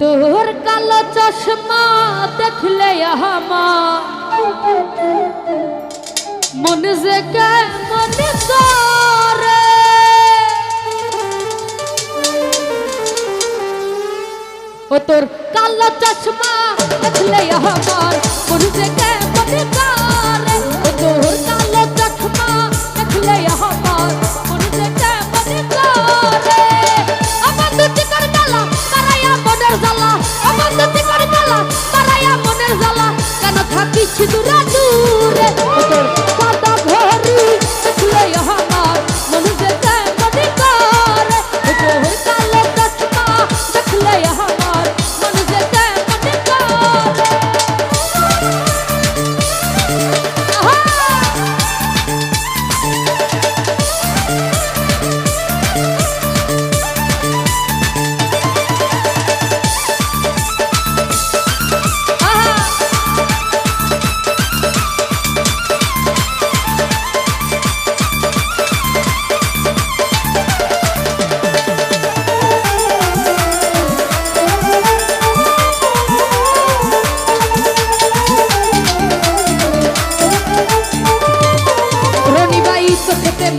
তোর কালো চশমা দেখলে আমার মন যে কেমন ও তোর কালো চশমা দেখলে আমার মন যে কেমন করে। ও তোর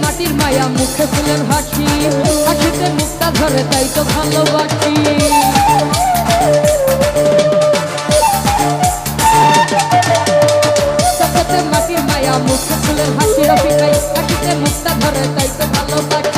মাটির মায়া, মুখে ফুলের হাসি। হাসিতে মুক্তা ধরে, তাই তো ভালোবাসি। মাটির মায়া, মুখে ফুলের হাসি রফিকাই হাসিতে মুক্তা ধরে, তাই তো ভালোবাসি।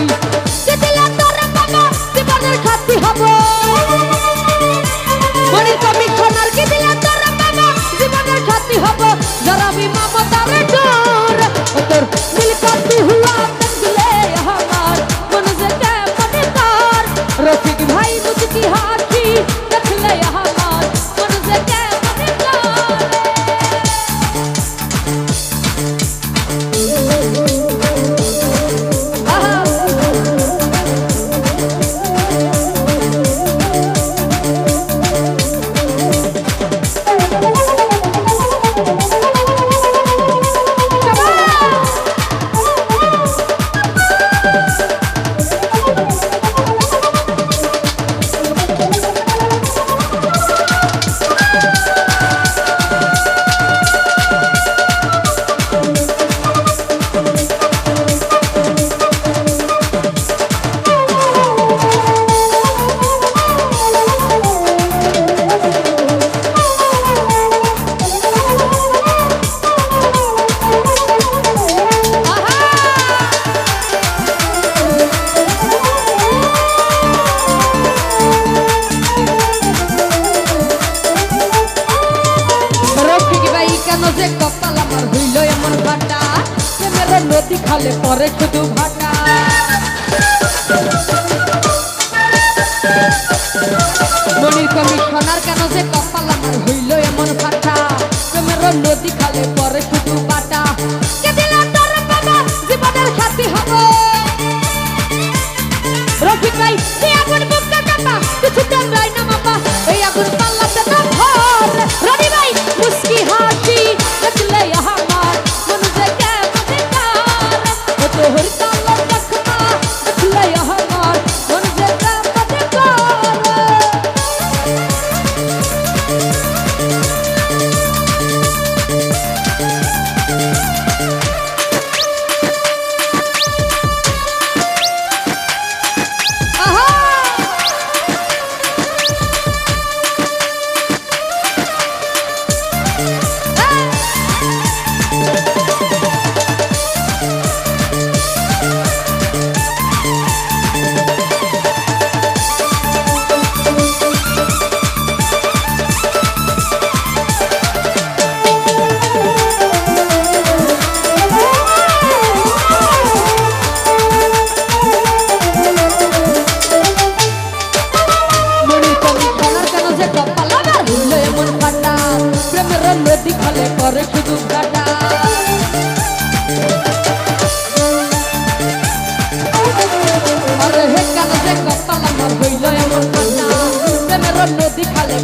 যে কপাল আমার হইল এমন ভাটা প্রেমের নদী খালে পরে শুধু ভাটা। মনির কমিশনার কেন যে কপাল আমার হইল এমন ভাটা প্রেমের নদী খালে পরে শুধু বাটা নদী খালে করে শুধু কাটা। হে কেন যে কপাল আমার হইল এমন প্রেমের নদী খালে